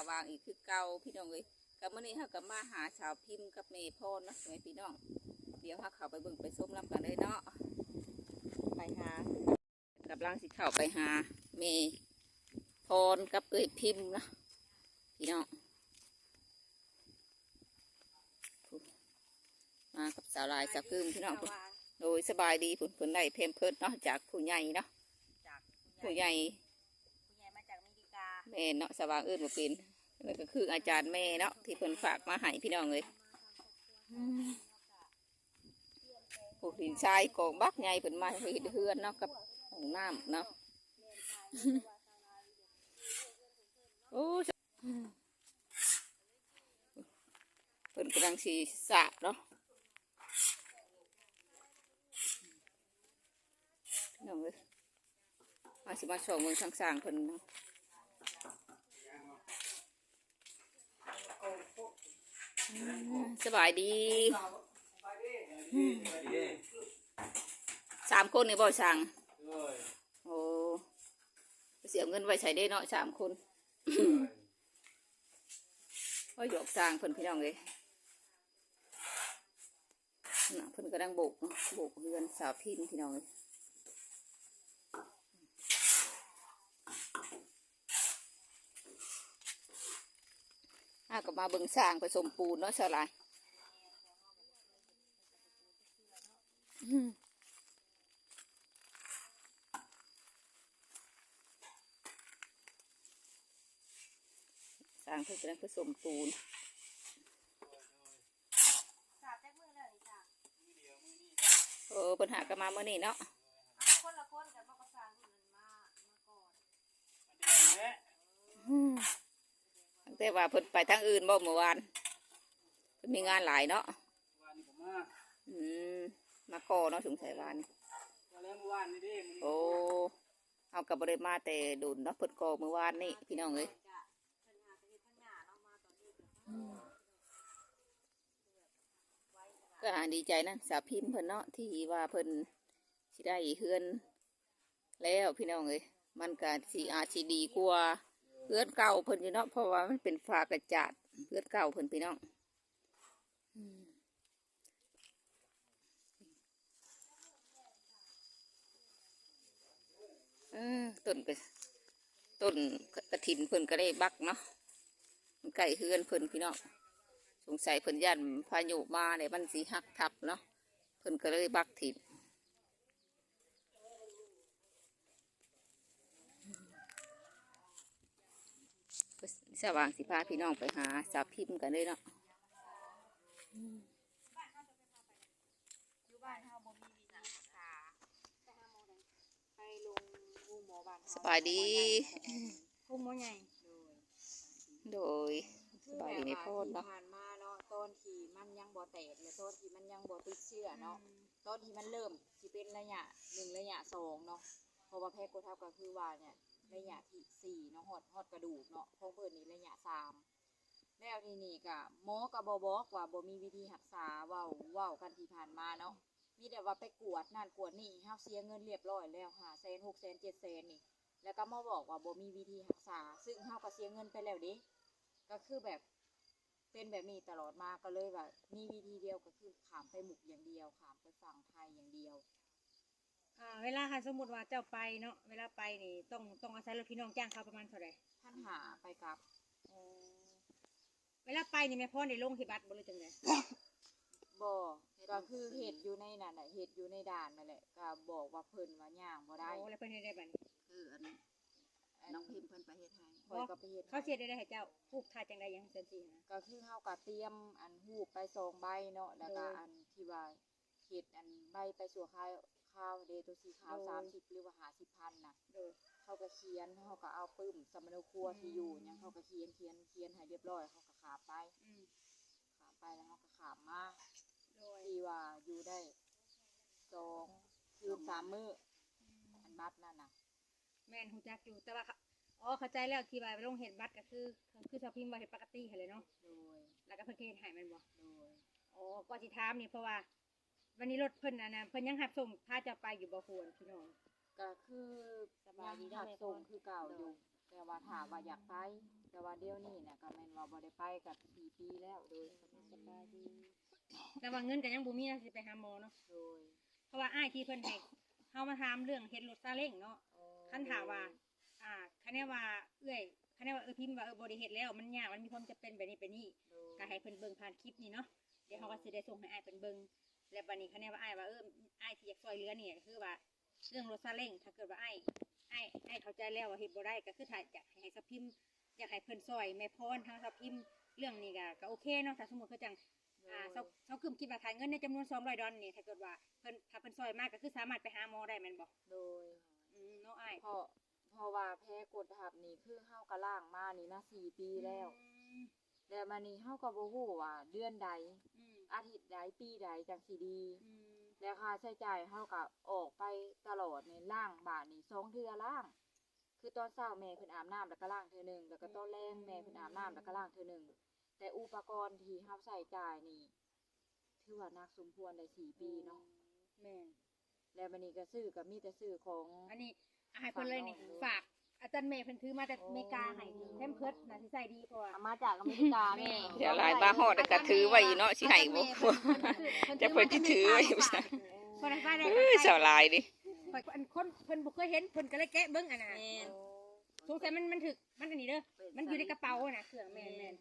องสว่างอีกคือเก่าพี่น้องเอ้ยกับมื้อนี้เฮากับมาหาสาวพิมพ์กับเมย์พรเนาะสมัยพี่น้อง เดี๋ยวเฮาเข้าไปเบิ่งไปส้มน้ำกันเลยเนาะไปหากำลังสิเข้าไปหา เมย์พรกับเอ้ยพิมพ์เนาะพี่น้องมากับสาวลายสาวพึ่งพี่น้องโดยสบายดีผลผลได้เพมเพิดเนาะจากผู้ใหญ่เนาะจากผู้ใหญ่ แม่เนาะสว่างเอื้นมาเป็นแล้วก็คืออาจารย์แม่เนาะที่เพิ่นฝากมาให้พี่น้องเลยผูกดินทรายกองบักใหญ่เพิ่นมาเฮ็ดเฮือนเนาะกับห้องน้ำเนาะโอ้เพิ่นกำลังสีสระเนาะน้องเลยมาสิมาชมเมืองทางสร้างเพิ่นเนาะ สบายดีสามคนนี่บ่สั่งโอ้เสียเงินไว้ใช้ได้เนาะสามคนก็หยอกสร้างเพิ่นพี่น้องเลยน่ะเพิ่นกำลังโบกเนาะโบกเรือนสาวพินพี่น้องเลย อาก็มาเบิ่งสร้างผสมปูนเนาะสลายสร้างเพื่อกำลังผสมปูนสาบแจ้งมือเลยจ้ะเออปัญหากนมาเมื่อนี้เนาะคนละคนแต่มาประสานคนนั้นมามาก่อนตั้ง แต่ว่าเพิ่นไปทางอื่นบ่เมื่อวานเพิ่นมีงานหลายเนาะวันนี้ผมมาอืมมาก่อเนาะสงสัยวานวันแล้วเมื่อวานนี่ดิมันโอ้เอากับบริมาแต่ดุนเนาะเพิ่นก่อเมื่อวานนี่พี่น้องเอ้ยจ้ะเพิ่นหาไปเฮ็ดทั้งหน้าเนาะมาตอนนี้ก็ก็หาดีใจนะสาวพิมพ์เพิ่นเนาะที่ว่าเพิ่นสิได้เฮือน แล้วพี่น้องเอ้ยมันก็สิอาจสิดีกว่า เฮือนเก่าเพิ่นอยู่เนาะเพราะว่ามันเป็นฟ้ากระจาดเฮือนเก่าเพิ่นพี่น้องต้นก็ต้นกระถินเพิ่นก็ได้บักเนาะมันใกล้เฮือนเพิ่นพี่น้องสงสัยเพิ่นยันพายุมาเนี่ยมันสีหักทับเนาะเพิ่นก็เลยบักถิ่น สว่างสิพาพี่น้องไปหาสาวพิมพ์กันเลยเนาะอยู่บ้านเฮาบ่มีวีซ่าค่ะไปหาหมอใดไปลงหูหมอบ้านเฮาสบายดีหูหมอใหญ่โดยสบายดีในโพดที่เนาะผ่านมาเนาะตอนที่มันยังบ่แตกและตอนที่มันยังบ่ติดเชื้อเนาะตอนที่มันเริ่มสิเป็นระยะหนึ่งระยะสองเนาะเพราะว่าแพทย์กดทับก็คือว่าเนี่ย ระยะที่สี่เนาะฮอดฮอดกระดูกเนาะของเพิ่นนี่ระยะสามแล้วทีนี้ก็หมอก็บ่บอกว่าบ่มีวิธีรักษาเว้าเว้ากันที่ผ่านมาเนาะมีแต่ว่าไปกวดนั่นกวดนี่เฮาเสียเงินเรียบร้อยแล้ว5แสน6แสน7แสนนี่ แล้วก็มาบอกว่าบ่มีวิธีรักษา ซึ่งเฮาก็เสียเงินไปแล้วเด้ก็คือแบบเป็นแบบนี้ตลอดมาก็เลยแบบมีวิธีเดียวก็คือขามไปหมุกอย่างเดียวขามไปฝั่งไทยอย่างเดียว อ่าเวลาค่ะสมมติว่าเจ้าไปเนาะเวลาไปนี่ต้องต้องอาศัยรถพี่น้องจ้างเขาประมาณเท่าไหร่ท่านหาไปกับเวลาไปนี่แม่พ่อในลงที่บัตรบ่เลยจังเลยบ่ก็คือเหตุอยู่ในนั่นแหละเหตุอยู่ในด่านนั่นแหละก็บอกว่าเพิ่นว่าย่างบ่ได้โอ้แล้วเพิ่นเฮ็ดได้บัดนี้คืออันน้องพิมพ์เพิ่นไปเฮ็ดให้คอยก็ไปเฮ็ดเขาเสียได้ได้ให้เจ้าผูกทาจังไดยังซั่นสินะก็คือเฮาก็เตรียมอันฮูบไปสองใบเนาะแล้วก็โดยอันที่ว่าเฮ็ดอันใบไปสัวข้าว ข้าวเดตัวสีขาวโดยสามสิบหรือว่าห้าสิบพันน่ะโดยเขาก็เขียนเขาก็เอาปึ้มสมโนครัวที่อยู่หยังเขาก็เขียนเขียนเขียนให้เรียบร้อยเขาก็ขามไปอืมขามไปแล้วเขาก็ขามมาโดยที่ว่าอยู่ได้สองคืนสามมื้ออันบัตรนั่นน่ะแม่นฮู้จักอยู่แต่ว่าเขาอ๋อเข้าใจแล้วที่ว่าไปลงเฮ็ดบัตรก็คือคือชาวพิมพ์ว่าเฮ็ดปกติหั่นแหละเนาะโดยแล้วก็เพิ่นก็เฮ็ดให้แม่นบ่โดย อ๋อก็สิถามนี่เพราะว่า วันนี้รถเพิ่นอันนะเพิ่นยังหับส่งถ้าจะไปอยู่บ่ควรพี่น้อง ก็คือสบายดียังเนาะหักแม่พร ส่งคือเก่าอยู่ แต่ว่าถามว่าอยากไป แต่ว่าเดี๋ยวนี้เนี่ยก็แม่นว่าบ่ได้ไปกับสี่ปีแล้วโดยสบายดีแต่ว่าเงินก็ยังบ่มีนะสิไปหาหมอเนาะโดยเพราะว่าอ้ายที่เพิ่นให้เฮามาถามเรื่องเฮ็ดรถซาเล้งเนาะคันถามว่า อ่าคันแน่ว่าเอ้อยคันแน่ว่าเออพิมพ์ว่าเออบริเฮ็ดแล้วมันยากมันมีความจะเป็นแบบนี้แบบนี้ โดยก็ให้เพิ่นเบิ่งผ่านคลิปนี้เนาะ เดี๋ยวเขาก็สิได้ส่งให้อ้ายเพิ่นเบิ่ง และบัดนี้คันแน่ว่าอ้ายว่าเอออ้ายที่อยากช่วยเหลือนี่ก็คือว่าเรื่องรถซาเล้งถ้าเกิดว่าอ้ายอ้ายอ้ายเข้าใจแล้วว่าเฮ็ดบ่ได้ก็คือถ้าอยากให้สับพิมพ์อยากให้เพิ่นช่วยแม่พรทางสับพิมพ์เรื่องนี้ก็ก็โอเคเนาะถ้าสมมุติเขาจัง อ่าเขาเขาคืมคิดว่าขายเงินในจำนวน200ดอลลาร์นี่ถ้าเกิดว่าเพิ่นถ้าเพิ่นซอยมากก็คือสามารถไปหาหมอได้แม่นบ่โดย อืมเนาะอ้ายเพราะเพราะว่าแพ้กดทับนี่คือเฮากะล่างมานี่มาสี่ปีแล้ว อืมแล้วมานี่เฮาก็บ่ฮู้ว่าเดือนใด อืม อาทิตย์ใดปีใดจังสิดี อืมแล้วค่าใช้จ่ายเฮาก็ออกไปตลอดในล่างบาทนี่สองเทื่อล่าง คือตอนเช้าแม่เพิ่นอาบน้ำแล้วก็ล้างเทื่อหนึงแล้วก็ตอนแลงแม่เพิ่นอาบน้ำแล้วก็ล้างเทื่อหนึงแต่อุปกรณ์ที่เฮาใช้จ่ายนี่ถือว่านักสมควรได้สี่ปีเนาะแม่นแล้วบัดนี้ก็ซื้อก็มีแต่ซื้อของ อันนี้อะให้เพิ่นเลยนี่ ฝากน้ องด้วยฝากอาจารย์เมย์เพิ่นถือมาแต่อเมริกาให้เทมเพิร์ดน่าสิใส่ดีกว่าเอามาจากอเมริกาแม่เดี๋ยวหลายบ้าฮอดแล้วก็ถือไว้อยู่เนาะสิให้บ่ควรจะเพิ่นสิถือไว้บ่ซะเพิ่นให้ใส่ได้เอ้ยสาวลายดิข่อยอันคนเพิ่นบ่เคยเห็นเพิ่นก็เลยแกะเบิ่งอันน่ะแม่นสงสัยมันมันถึกมันอันนี้เด้อมันอยู่ในกระเป๋าอะน่ะเครื่องแม่นแม่น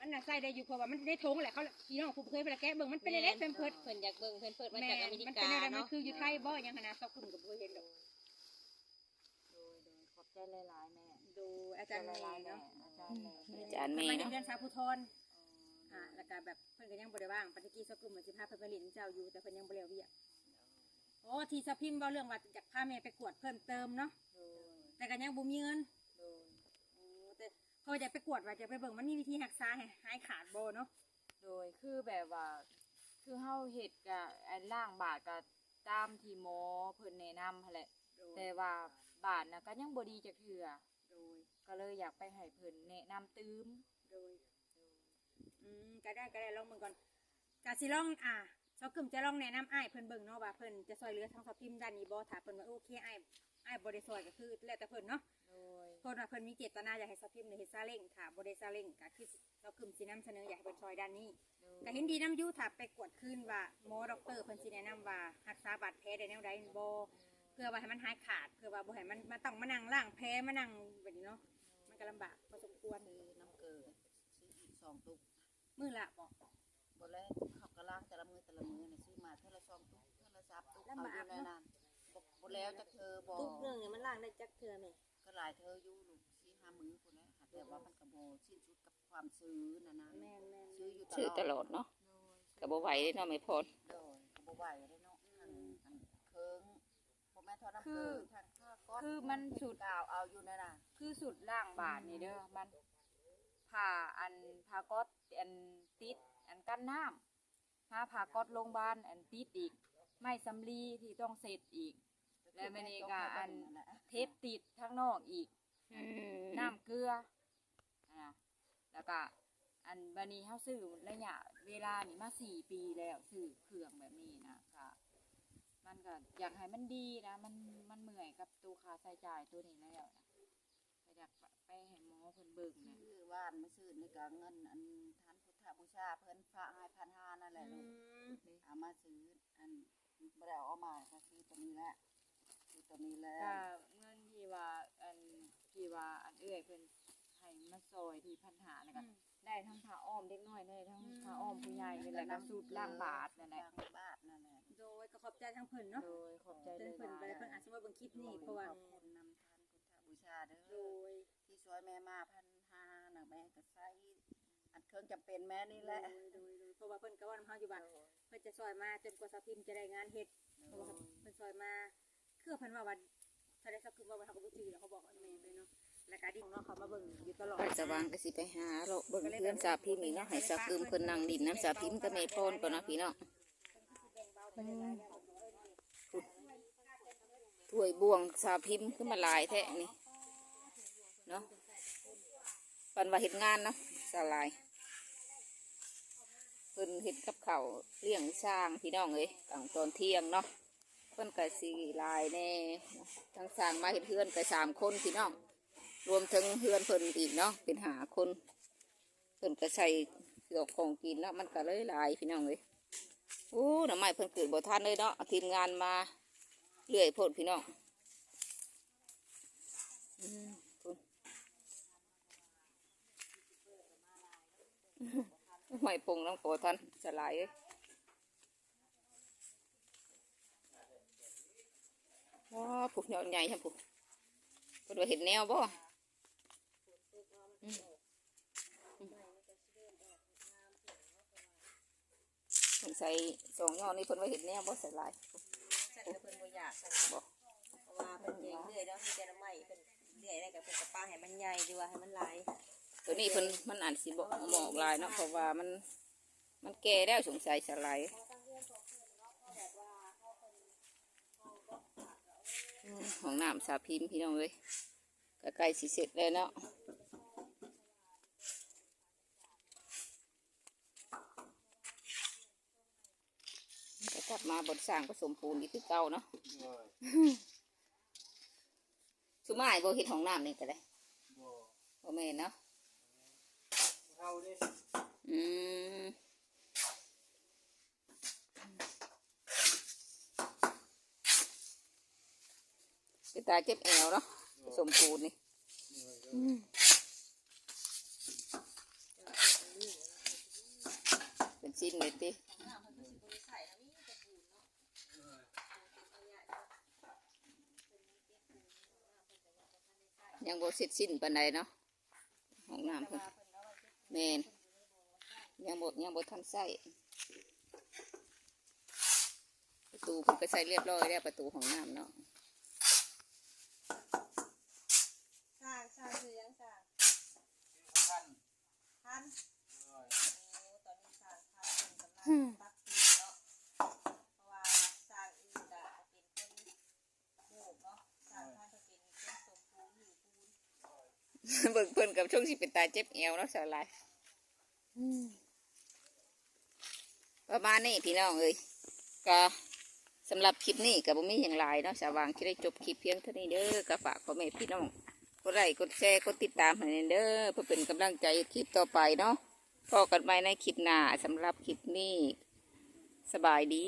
มันน่ะใส่ได้อยู่เพราะว่ามันในถุงแหละเขาพี่น้องผู้เคยไปแกะเบิ่งมันเป็นเล็กๆเทมเพิร์ดเพิ่นอยากเบิ่งเพิ่นเปิดมาแม่จากนอเมริมันกาเป็นอะไรมันเนาะคืออยู่ไทยบ่ยังขนาดซอกกลุ่มกับบ่เห็นดอก โดยโดยขอบ ใจหลายๆแม่ดูอาจารย์เมหลายย์ๆแม่เนาะอาจารย์แม่อาจารย์เมย์มันอยู่เนาะเรียนสาวภูทรอ่าแล้วก็แบบเพิ่นก็ยังบ่ได้ว่างปฏิกี้ซอกกลุ่มเหมือนสิพาเพิ่นไปเรียนเจ้าอยู่แต่เพิ่นยังบ่แล้วเวียกโอ้ที่สะพิมพ์เว้าเรื่องว่าอยากพาแม่ไปกวดเพิ่มเติมเนาะโดยแต่ก็ยังบ่มีเงินโดยโอ้แต่พอจะไปกวดว่าจะไปเบิ่งมันมีวิธีรักษาให้หายขาดบ่เนาะโดยคือแบบว่าคือเฮาเฮ็ดกะอันล่างบาทก็ตามที่หมอเพิ่นแนะนำหั่นแหละ แต่ว่าบาทน่ะก็ยังบ่ดีจักเทื่อโดยก็เลยอยากไปให้เพิ่นแนะนำตืมโดยอืมก็ได้ก็ได้ลองเบิ่งก่อนกะสิลองอ่าเจ้ากึ่มจะลองแนะนำอ้ายเพิ่นเบิ่งเนาะว่าเพิ่นจะช่วยเหลือทางสพิมพ์ด้านนี้บ่ถ้าเพิ่นว่าโอเคอ้ายอ้ายบ่ได้ช่วยก็คือแล้วแต่เพิ่นเนาะ โดยเพิ่นว่าเพิ่นมีเจตนาอยากให้สพิมพ์ในเฮ็ดซาเล้งถ้าบ่ได้ซาเล้งก็คือเจ้ากึ่มสินำเสนออยากให้เพิ่นช่วยด้านนี้โดยก็เห็นดีน้ำอยูถ้าไปกวดคืนว่าหมอด็อกเตอร์เพิ่นสิแนะนำว่ารักษาบาดแผลได้แนวใดบ่เพื่อว่าให้มันหายขาด เพื่อว่าบ่ให้มันมาต้องมานั่งล้างแผลมานั่งแบบนี้เนาะมันก็ลำบากพอสมควรซื้อน้ำเกลือซื้ออีกสองตุกมื้อละบ่บนแล้วเขาก็ล้างแต่ละมือแต่ละมือเนี่ยซื้อมาเท่าละสองตุกเท่าละสามตุกลำบากเอาอยู่ในนั้นบอกบนแล้วจะเธอบอกทุกเรื่องเนี่ยมันล้างได้จักเทื่อแม่ก็หลายเธออยู่ลูกสี่ห้ามือคนแล้วค่ะแต่ว่ามันกระโบสิ้นสุดกับความซื้อนะนะแม่นแม่นซื้ออยู่ชื่อตลอดเนาะก็บ่ไหวเด้เนาะแม่พรโดยกระโบไหวได้เนาะอันอันเคิงพ่อแม่ ทอดน้ำเกลือทางข้าก้อนคือมันสุด กาวเอาอยู่นั่นน่ะ คือสุดล่างบาทนี่เด้อมันผ่าอันผ่าก๊อตอันติด อันกั้นน้ำผ่าผ่าก๊อตโรงพยาบาลอันติดอีก ไม่สำลีที่ต้องเสร็จอีก แล้วมันนี่ก็อันเทปติดข้างนอกอีก น้ำเกลืออะแล้วก็อันบันนี้เขาซื้อระยะเวลานี่มาสี่ปีแล้วซื้อเครื่องแบบนี้นะก็ มันก็อยากให้มันดีนะมันมันเหนื่อยกับตัวค่าใช้จ่ายตัวนี้แล้วนะก็อยากไปให้หมอเพิ่นเบิ่งนะซื้อว่านมาซื้อนี่ก็เงิน อันทานพุทธบูชาเพิ่นพระให้พันห้านั่นแหละลูกเอามาซื้ออันบ่ได้เอามาก็ซื้อตัวนี้แหละซื้อตัวนี้แหละก็เงินที่ว่าอันที่ว่าอันเอื้อยเพิ่นให้มาซอยที่พันหานะก็ได้ทั้งผ้าอ้อมเด็กน้อยได้ทั้งผ้าอ้อมผู้ใหญ่นี่แหละก็สูตรล่างบาทนั่นแหละล้างบาทนั่นแหละโดยก็ ขอบใจทั้งเพิ่นเนาะโดยขอบใจเพิ่เลนยเพิ่นไปเพิ่นอาจสิมาเบิ่งคลิปนี้เพราะว่าขอบคุณนำทานพุทธบูชาเด้โดอ ยที่ช่วยแม่มาพันห้าน่ะแม่ก็ใส่อันเครื่องจำเป็นแม่นี่แหละโดยโดยโดยเพราะว่าเพิ่นก็ว่าน้ำเฮาอยู่ว่าเพิ่นจะซอยมาจนกว่าสพิมพ์จะได้งานเฮ็ดเพราะว่าเพิ่นซอยมาคือเพิ่นว่าวันถ้าได้สักคือว่าวันเฮาก็บ่จื้อแล้วเขาบอกว่าแม่นเลยเนาะแล้วก็ดิ่งเนาะเขามาเบิ่งอยู่ตลอดไปสว่างก็สิไปหาเลาะเบิ่งเพื่อนสาพิมพ์นี่เนาะให้สาพิมพ์เพิ่นนั่งดินน้ำสาพิมพ์ก็แม่พรก่อนเนาะพี่เนาะ ถ้วยบ่วงสาพิมพ์ขึ้นมาลายแท้นี่เนาะปันว่าเฮ็ดงานเนาะสาลายเพิ่นเฮ็ดกับเขาเลี้ยงสร้างพี่น้องเอ้ยกลางตอนเที่ยงเนาะเพิ่นก็สิหลายแน่ทั้งสร้างมาเฮ็ดเฮือนก็สามคนพี่น้องรวมถึงเฮือนเพิ่นอีกเนาะเป็นหาคนเพิ่นก็ใส่เกี่ยวของกินแล้วมันก็เลยลายพี่น้องเอ้ยโอ้หน่อไม้เพิ่นเกิดบ่ทันเลยเนาะทีมงานมา เรื่อยโพดพี่น้องอืมพุ่นไม่ปรุงน้ำโกท่านจะหลายว้าผูกยอดใหญ่ใช่ผูกเพิ่นว่าเห็นแนวบ่ใส่สองยอดนี่เพิ่นว่าเห็นแนวบ่ใส่ลาย นก็เพิ่นบ่อยากฉันบ่เพราะว่าเพิ่นแยงเรื่อยแล้วมีแต่น้ำไม้เพิ่นเรื่อยได้กับเพิ่นกับป้าให้มันใหญ่ดีว่าให้มันหลายตัวนี้เพิ่นมันอาจสิบ่หมอกหลายเนาะเพราะว่ามันมันแก่แล้วสงสัยสลายอืมของน้ำสาพิมพ์พี่น้องเลยก็ใกล้สิเสร็จแล้วเนาะก็กลับ มาบนสร้างผสมปูนอีกคือเก่าเนาะโดยสุมาไอ้บ่เฮ็ดของน้ำนี่ก็ได้บ่บ่แม่นเนาะเท่าเด้อืมไปตายเจ็บแอวเนาะผสมปูนนี่เป็นชิ้นเลยติ ยังบ่เสร็จสิ้นปานใดเนาะห้องน้ำเพิ่นแมนยังบ่ยังบ่ทันใส่ประตูเพิ่นก็ใส่เรียบร้อยแล้วประตูห้องน้ำเนาะสร้างสร้างคือยังสร้างท่านพันโดยโอ้ตอนนี้สร้างพันเพิ่นกำลังตักตีเนาะเพราะว่าสร้างอื่นก็เป็นคนโบกเนาะสร้างพันก็เป็นคนสมภูมิอยู่ปูน เบิ่งเพิ่นกับช่วงสิเป็นตาเจ็บแอวเนาะสาวลายประมาณนี้พี่น้องเอ้ยก็สำหรับคลิปนี้ก็บ่มีอย่างไรเนาะสาววางที่ได้จบคลิปเพียงเท่านี้เด้อก็ฝากพ่อแม่พี่น้องกดไลค์กดแชร์กดติดตามให้เด้อเพื่อเป็นกำลังใจคลิปต่อไปเนาะพอกันใหม่ในคลิปหน้าสำหรับคลิปนี้ สบายดี